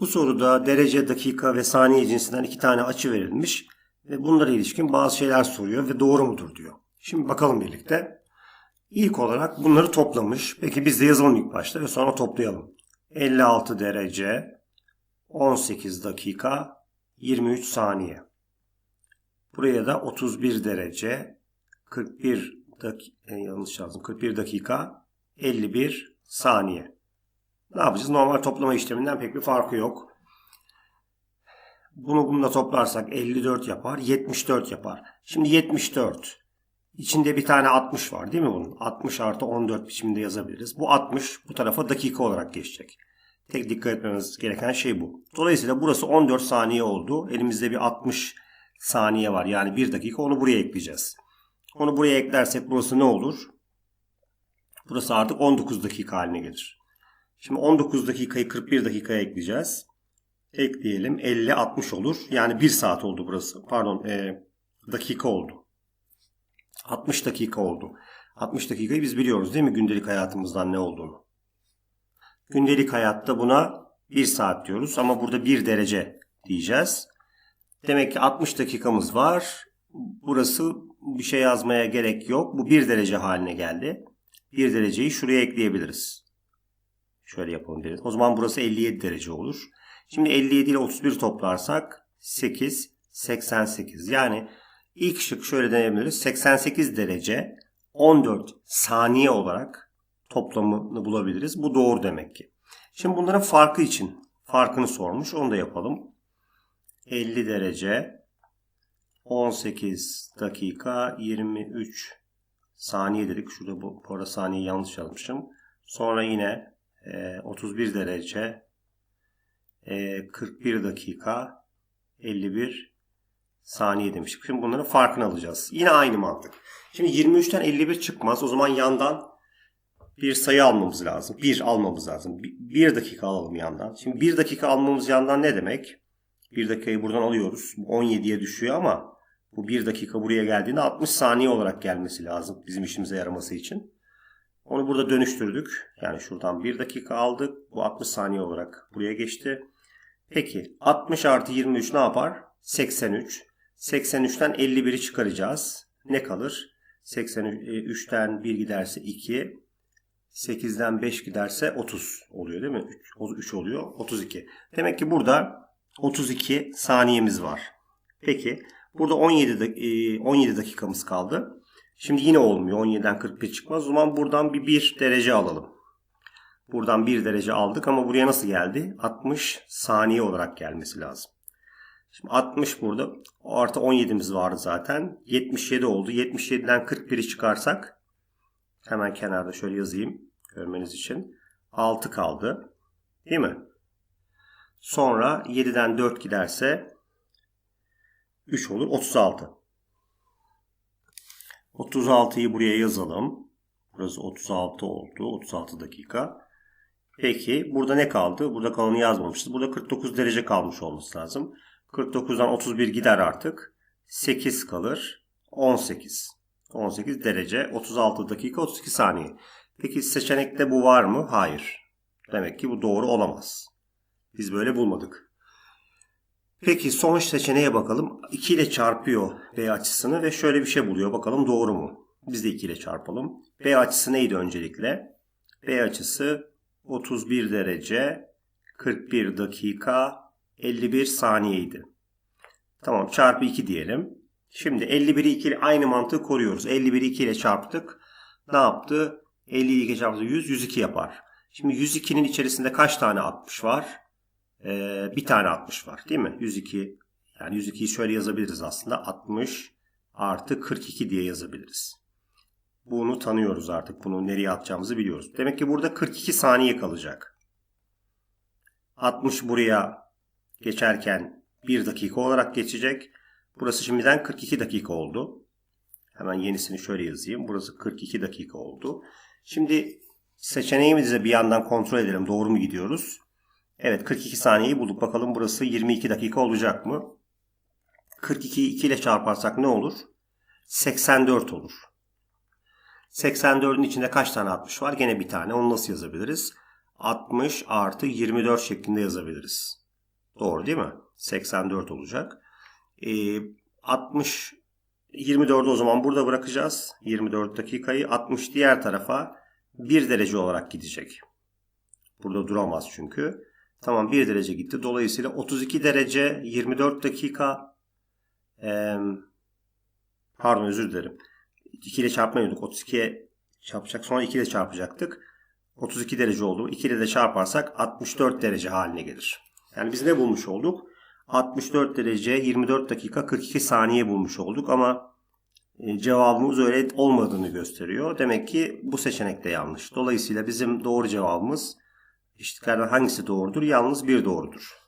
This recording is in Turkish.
Bu soruda derece, dakika ve saniye cinsinden iki tane açı verilmiş ve bunlara ilişkin bazı şeyler soruyor ve doğru mudur diyor. Şimdi bakalım birlikte. İlk olarak bunları toplamış. Peki biz de yazalım ilk başta ve sonra toplayalım. 56 derece, 18 dakika, 23 saniye. Buraya da 31 derece, 41 dakika, yanlış yazdım, 41 dakika, 51 saniye. Ne yapacağız? Normal toplama işleminden pek bir farkı yok. Bunu bununla toplarsak 54 yapar, 74 yapar. Şimdi 74. İçinde bir tane 60 var değil mi bunun? 60 artı 14 biçiminde yazabiliriz. Bu 60 bu tarafa dakika olarak geçecek. Tek dikkat etmemiz gereken şey bu. Dolayısıyla burası 14 saniye oldu. Elimizde bir 60 saniye var. Yani 1 dakika onu buraya ekleyeceğiz. Onu buraya eklersek burası ne olur? Burası artık 19 dakika haline gelir. Şimdi 19 dakikayı 41 dakikaya ekleyeceğiz. Ekleyelim. 50 60 olur. Yani 1 saat oldu burası. Pardon, e, dakika oldu. 60 dakika oldu. 60 dakikayı biz biliyoruz değil mi gündelik hayatımızdan ne olduğunu. Gündelik hayatta buna 1 saat diyoruz ama burada 1 derece diyeceğiz. Demek ki 60 dakikamız var. Burası bir şey yazmaya gerek yok. Bu 1 derece haline geldi. 1 dereceyi şuraya ekleyebiliriz. Şöyle yapalım derim. O zaman burası 57 derece olur. Şimdi 57 ile 31 toplarsak 8, 88. Yani ilk şık şöyle deneyebiliriz. 88 derece 14 saniye olarak toplamını bulabiliriz. Bu doğru demek ki. Şimdi bunların farkı için farkını sormuş. Onu da yapalım. 50 derece 18 dakika 23 saniye dedik. Şurada bu, bu arada saniye yanlış yazmışım. Sonra yine e, 31 derece e, 41 dakika 51 saniye demiştik. Şimdi bunların farkını alacağız. Yine aynı mantık. Şimdi 23'ten 51 çıkmaz. O zaman yandan bir sayı almamız lazım. 1 almamız lazım. 1 dakika alalım yandan. Şimdi 1 dakika almamız yandan ne demek? 1 dakikayı buradan alıyoruz. 17'ye düşüyor ama bu 1 dakika buraya geldiğinde 60 saniye olarak gelmesi lazım bizim işimize yaraması için. Onu burada dönüştürdük. Yani şuradan 1 dakika aldık. Bu 60 saniye olarak buraya geçti. Peki 60 artı 23 ne yapar? 83. 83'ten 51'i çıkaracağız. Ne kalır? 83'ten 1 giderse 2. 8'den 5 giderse 30 oluyor değil mi? 3, 3 oluyor. 32. Demek ki burada 32 saniyemiz var. Peki burada 17, 17 dakikamız kaldı. Şimdi yine olmuyor. 17'den 41 çıkmaz. O zaman buradan bir 1 derece alalım. Buradan 1 derece aldık ama buraya nasıl geldi? 60 saniye olarak gelmesi lazım. Şimdi 60 burada. Artı 17'miz vardı zaten. 77 oldu. 77'den 41'i çıkarsak hemen kenarda şöyle yazayım görmeniz için. 6 kaldı. Değil mi? Sonra 7'den 4 giderse 3 olur. 36. 36'yı buraya yazalım. Burası 36 oldu. 36 dakika. Peki burada ne kaldı? Burada kalanı yazmamışız. Burada 49 derece kalmış olması lazım. 49'dan 31 gider artık. 8 kalır. 18. 18 derece. 36 dakika 32 saniye. Peki seçenekte bu var mı? Hayır. Demek ki bu doğru olamaz. Biz böyle bulmadık. Peki son seçeneğe bakalım. 2 ile çarpıyor B açısını ve şöyle bir şey buluyor. Bakalım doğru mu? Biz de 2 ile çarpalım. B açısı neydi öncelikle? B açısı 31 derece 41 dakika 51 saniyeydi. Tamam çarpı 2 diyelim. Şimdi 51'i 2 ile aynı mantığı koruyoruz. 51'i 2 ile çarptık. Ne yaptı? 50'yi 2 çarpı 100 102 yapar. Şimdi 102'nin içerisinde kaç tane 60 var? Ee, bir tane 60 var değil mi? 102 yani 102'yi şöyle yazabiliriz aslında. 60 artı 42 diye yazabiliriz. Bunu tanıyoruz artık. Bunu nereye atacağımızı biliyoruz. Demek ki burada 42 saniye kalacak. 60 buraya geçerken 1 dakika olarak geçecek. Burası şimdiden 42 dakika oldu. Hemen yenisini şöyle yazayım. Burası 42 dakika oldu. Şimdi seçeneğimizi bir yandan kontrol edelim. Doğru mu gidiyoruz? Evet 42 saniyeyi bulduk. Bakalım burası 22 dakika olacak mı? 42'yi 2 ile çarparsak ne olur? 84 olur. 84'ün içinde kaç tane 60 var? Gene bir tane. Onu nasıl yazabiliriz? 60 artı 24 şeklinde yazabiliriz. Doğru değil mi? 84 olacak. E, 60 24'ü o zaman burada bırakacağız. 24 dakikayı 60 diğer tarafa 1 derece olarak gidecek. Burada duramaz çünkü. Tamam 1 derece gitti. Dolayısıyla 32 derece 24 dakika e, pardon özür dilerim. 2 ile çarpmayorduk. 32'ye çarpacak. Sonra 2 ile çarpacaktık. 32 derece oldu. 2 ile de çarparsak 64 derece haline gelir. Yani biz ne bulmuş olduk? 64 derece 24 dakika 42 saniye bulmuş olduk ama e, cevabımız öyle olmadığını gösteriyor. Demek ki bu seçenek de yanlış. Dolayısıyla bizim doğru cevabımız eşitliklerden hangisi doğrudur? Yalnız bir doğrudur.